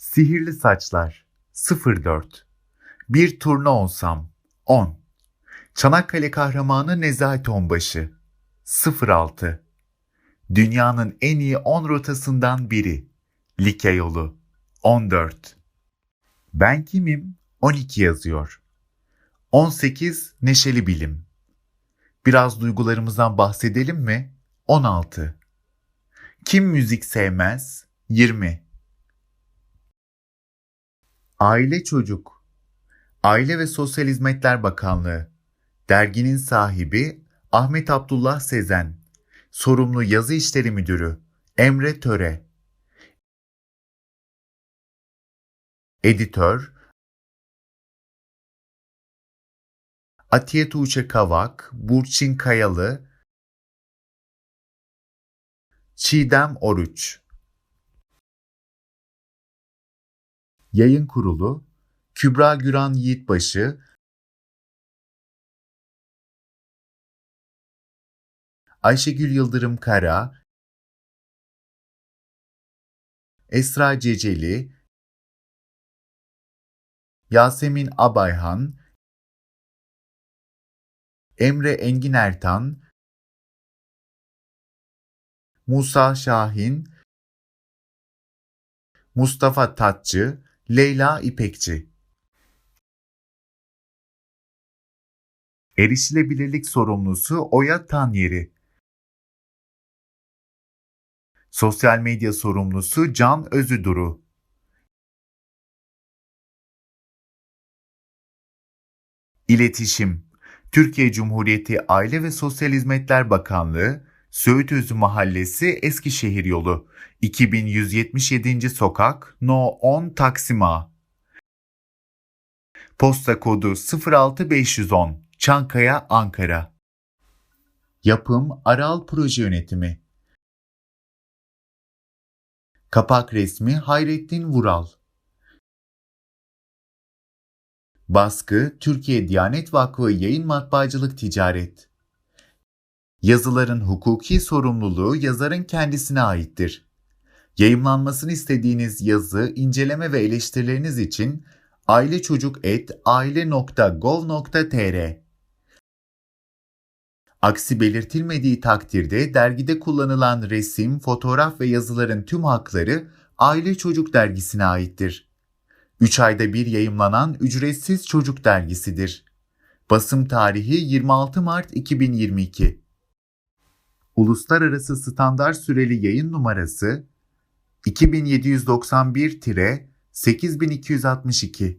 Sihirli saçlar 04 Bir turna olsam 10 Çanakkale kahramanı Nezahat Onbaşı 06 Dünyanın en iyi 10 rotasından biri Likya yolu 14 Ben kimim? 12 yazıyor. 18 Neşeli bilim. Biraz duygularımızdan bahsedelim mi? 16 Kim müzik sevmez? 20 Aile Çocuk Aile ve Sosyal Hizmetler Bakanlığı Derginin sahibi Ahmet Abdullah Sezen Sorumlu Yazı İşleri Müdürü Emre Töre. Editör Atiye Tuğçe Kavak, Burçin Kayalı, Çiğdem Oruç Yayın Kurulu Kübra Güran Yiğitbaşı Ayşegül Yıldırım Kara Esra Ceceli Yasemin Abayhan Emre Engin Ertan Musa Şahin Mustafa Tatçı Leyla İpekçi. Erişilebilirlik sorumlusu Oya Tanyeri. Sosyal medya sorumlusu Can Özüduru. İletişim. Türkiye Cumhuriyeti Aile ve Sosyal Hizmetler Bakanlığı Söğütözü Mahallesi Eskişehir Yolu. 2177. Sokak No 10 Taksim A Posta kodu 06510 Çankaya Ankara. Yapım Aral Proje Yönetimi. Kapak resmi Hayrettin Vural. Baskı Türkiye Diyanet Vakfı Yayın Matbaacılık Ticaret Yazıların hukuki sorumluluğu yazarın kendisine aittir. Yayımlanmasını istediğiniz yazı, inceleme ve eleştirileriniz için ailecocuk.aile.gov.tr Aksi belirtilmediği takdirde dergide kullanılan resim, fotoğraf ve yazıların tüm hakları Aile Çocuk Dergisi'ne aittir. 3 ayda bir yayımlanan ücretsiz çocuk dergisidir. Basım tarihi 26 Mart 2022. Uluslararası Standart Süreli Yayın Numarası 2791-8262